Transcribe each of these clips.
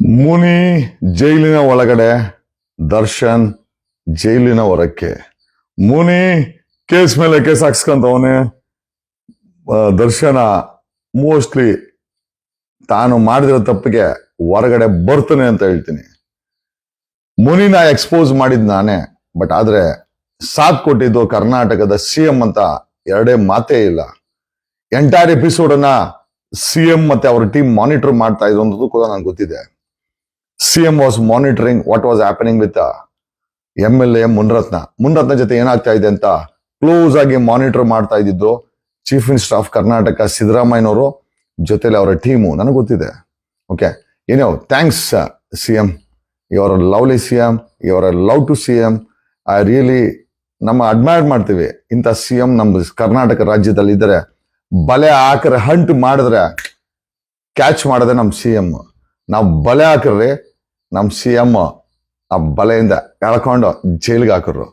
ಮುನಿ ಜೈಲಿನ ಒಳಗಡೆ, ದರ್ಶನ್ ಜೈಲಿನ ಹೊರಕ್ಕೆ. ಮುನಿ ಕೇಸ್ ಮೇಲೆ ಕೇಸ್ ಹಾಕ್ಸ್ಕೊಂತವನೆ. ದರ್ಶನ ಮೋಸ್ಟ್ಲಿ ತಾನು ಮಾಡಿದಿರೋ ತಪ್ಪಿಗೆ ಹೊರಗಡೆ ಬರ್ತಾನೆ ಅಂತ ಹೇಳ್ತೀನಿ. ಮುನಿನ ಎಕ್ಸ್ಪೋಸ್ ಮಾಡಿದ್ ನಾನೇ ಬಟ್ ಆದ್ರೆ ಸಾಥ್ ಕೊಟ್ಟಿದ್ದು ಕರ್ನಾಟಕದ ಸಿ ಎಂ ಅಂತ ಎರಡೇ ಮಾತೇ ಇಲ್ಲ. ಎಂಟೈರ್ ಎಪಿಸೋಡ್ ಅನ್ನ ಸಿ ಎಂ ಮತ್ತೆ ಅವ್ರ ಟೀಮ್ ಮಾನಿಟರ್ ಮಾಡ್ತಾ ಇದ್ರು ಅನ್ನೋದು ಕೂಡ ನಂಗೆ ಗೊತ್ತಿದೆ. C M was monitoring what was happening with M L A Munirathna Munirathna ಜೊತೆ ಏನಾಗ್ತಾ ಇದೆ ಅಂತ ಕ್ಲೋಸ್ ಆಗಿ ಮಾನಿಟರ್ ಮಾಡ್ತಾ ಇದ್ದಿದ್ದು ಚೀಫ್ ಮಿನಿಸ್ಟರ್ ಆಫ್ ಕರ್ನಾಟಕ ಸಿದ್ದರಾಮಯ್ಯನವರು ಜೊತೆಲಿ ಅವರ ಟೀಮು ನನಗೆ ಗೊತ್ತಿದೆ. ಓಕೆ ಏನೋ ಥ್ಯಾಂಕ್ಸ್ ಸಿ ಎಂ ಇವರ ಲವ್ಲಿ ಸಿ ಎಂ ಇವರ love to C M I really ನಮ್ಮ ಅಡ್ಮೈರ್ ಮಾಡ್ತೀವಿ. ಇಂಥ ಸಿ ಎಂ ನಮ್ಮ ಕರ್ನಾಟಕ ರಾಜ್ಯದಲ್ಲಿ ಇದ್ದರೆ, ಬಲೆ ಹಾಕರೆ ಹಂಟ್ ಮಾಡಿದ್ರೆ ಕ್ಯಾಚ್ ಮಾಡದೆ ನಮ್ಮ ಸಿ ಎಂ ನಾವು ಬಲೆ ಹಾಕ್ರಿ ನಮ್ಮ ಸಿ ಎಂ ಆ ಬಲೆಯಿಂದ ಎಳ್ಕೊಂಡು ಜೈಲಿಗೆ ಹಾಕರು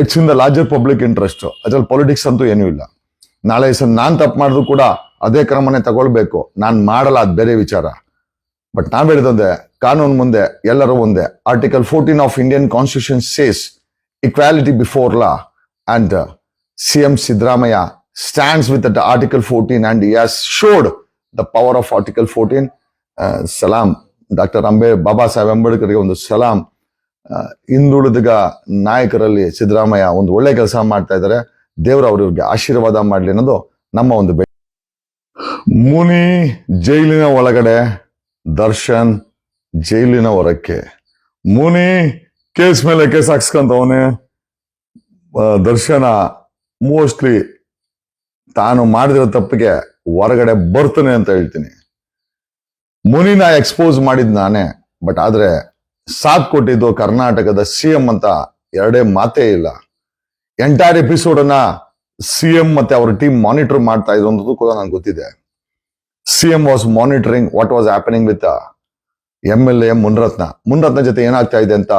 it's in the larger public interest ಅದ್ರಲ್ಲಿ ಪೊಲಿಟಿಕ್ಸ್ ಅಂತೂ ಏನೂ ಇಲ್ಲ. ನಾಳೆ ಸರ್ ನಾನು ತಪ್ಪು ಮಾಡಿದ್ರು ಕೂಡ ಅದೇ ಕ್ರಮನೇ ತಗೊಳ್ಬೇಕು. ನಾನು ಮಾಡಲ್ಲ ಅದು ಬೇರೆ ವಿಚಾರ. ಬಟ್ ನಾವು ಹೇಳಿದಂದೆ ಕಾನೂನು ಮುಂದೆ ಎಲ್ಲರೂ ಒಂದೇ. Article fourteen of Indian constitution says equality before law and C M Siddaramaiah stands with that article fourteen and has showed the power of article fourteen Salam doctor ಅಂಬೇ ಬಾಬಾ ಸಾಹೇಬ್ ಅಂಬೇಡ್ಕರ್ಗೆ ಒಂದು ಸಲಾಂ ಹಿಂದುಳಿದಗ ಹಿಂದುಳಿದ ನಾಯಕರಲ್ಲಿ ಸಿದ್ದರಾಮಯ್ಯ ಒಂದು ಒಳ್ಳೆ ಕೆಲಸ ಮಾಡ್ತಾ ಇದ್ದಾರೆ. ದೇವರು ಅವ್ರಿಗೆ ಆಶೀರ್ವಾದ ಮಾಡ್ಲಿ ಅನ್ನೋದು ನಮ್ಮ ಒಂದು ಬೆ ಮುನಿ ಜೈಲಿನ ಒಳಗಡೆ ದರ್ಶನ್ ಜೈಲಿನ ಹೊರಕ್ಕೆ. ಮುನಿ ಕೇಸ್ ಮೇಲೆ ಕೇಸ್ ಹಾಕ್ಸ್ಕೊಂತವನೇ. ದರ್ಶನ ಮೋಸ್ಟ್ಲಿ ತಾನು ಮಾಡಿದಿರೋ ತಪ್ಪಿಗೆ ಹೊರಗಡೆ ಬರ್ತಾನೆ ಅಂತ ಹೇಳ್ತೀನಿ. ಮುನಿನ ಎಕ್ಸ್ಪೋಸ್ ಮಾಡಿದ್ ನಾನೇ ಬಟ್ ಆದ್ರೆ ಸಾಥ್ ಕೊಟ್ಟಿದ್ದು ಕರ್ನಾಟಕದ ಸಿ ಎಂ ಅಂತ ಎರಡೇ ಮಾತೇ ಇಲ್ಲ. ಎಂಟೈರ್ ಎಪಿಸೋಡ್ ಅನ್ನ ಸಿ ಎಂ ಮತ್ತೆ ಅವ್ರ ಟೀಮ್ ಮಾನಿಟರ್ ಮಾಡ್ತಾ ಇದ್ರು ಅನ್ನೋದು ಕೂಡ ನಂಗೆ ಗೊತ್ತಿದೆ. C M was monitoring what was happening with M L A Munirathna Munirathna ಜೊತೆ ಏನಾಗ್ತಾ ಇದೆ ಅಂತ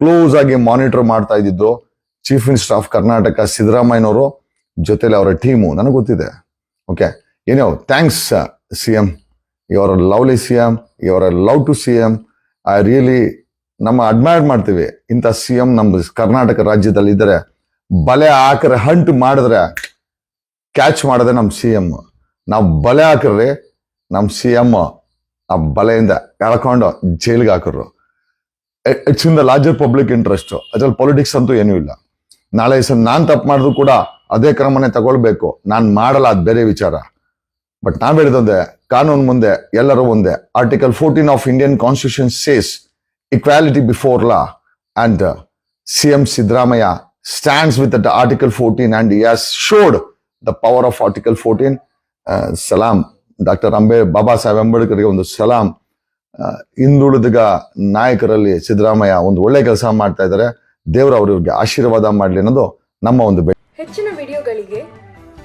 ಕ್ಲೋಸ್ ಆಗಿ ಮಾನಿಟರ್ ಮಾಡ್ತಾ ಇದ್ದಿದ್ದು ಚೀಫ್ ಮಿನಿಸ್ಟರ್ ಆಫ್ ಕರ್ನಾಟಕ ಸಿದ್ದರಾಮಯ್ಯನವರು ಜೊತೆಲಿ ಅವರ ಟೀಮು ನನಗೆ ಗೊತ್ತಿದೆ. ಓಕೆ ಏನೋ ಥ್ಯಾಂಕ್ಸ್ ಸಿ ಎಂ ಇವರ ಲವ್ಲಿ ಸಿ ಎಂ ಇವರ love to C M I really ನಮ್ಮ ಅಡ್ಮೈರ್ ಮಾಡ್ತೀವಿ. ಇಂಥ ಸಿ ಎಂ ನಮ್ಮ ಕರ್ನಾಟಕ ರಾಜ್ಯದಲ್ಲಿ ಇದ್ದರೆ, ಬಲೆ ಹಾಕ್ರೆ ಹಂಟ್ ಮಾಡಿದ್ರೆ ಕ್ಯಾಚ್ ಮಾಡದೆ ನಮ್ಮ ಸಿ ಎಂ ನಾವು ಬಲೆ ಹಾಕ್ರಿ ನಮ್ಮ ಸಿ ಎಂ ಆ ಬಲೆಯಿಂದ ಎಳ್ಕೊಂಡು ಜೈಲಿಗೆ ಹಾಕ್ರು it's in the larger public interest ಅದ್ರಲ್ಲಿ ಪೊಲಿಟಿಕ್ಸ್ ಅಂತೂ ಏನೂ ಇಲ್ಲ. ನಾಳೆ ನಾನ್ ತಪ್ಪು ಮಾಡಿದ್ರು ಕೂಡ ಅದೇ ಕ್ರಮನೇ ತಗೊಳ್ಬೇಕು. ನಾನು ಮಾಡಲ್ಲ, ಅದ್ ಬೇರೆ ವಿಚಾರ. ಬಟ್ ನಾವ್ ಹೇಳಿದಂದೆ ಕಾನೂನು ಮುಂದೆ ಎಲ್ಲರೂ ಒಂದೇ. Article fourteen of Indian constitution says equality before law and C M Siddaramaiah stands with that article fourteen and has showed the power of article fourteen Salam doctor ಅಂಬೇ ಬಾಬಾ ಸಾಹೇಬ್ ಅಂಬೇಡ್ಕರ್ಗೆ ಒಂದು ಸಲಾಂ ಹಿಂದುಳಿದಗ ಹಿಂದುಳಿದ ನಾಯಕರಲ್ಲಿ ಸಿದ್ದರಾಮಯ್ಯ ಒಂದು ಒಳ್ಳೆ ಕೆಲಸ ಮಾಡ್ತಾ ಇದ್ದಾರೆ. ದೇವರು ಅವ್ರಿಗೆ ಆಶೀರ್ವಾದ ಮಾಡ್ಲಿ ಅನ್ನೋದು ನಮ್ಮ ಒಂದು ಹೆಚ್ಚಿನ ವಿಡಿಯೋಗಳಿಗೆ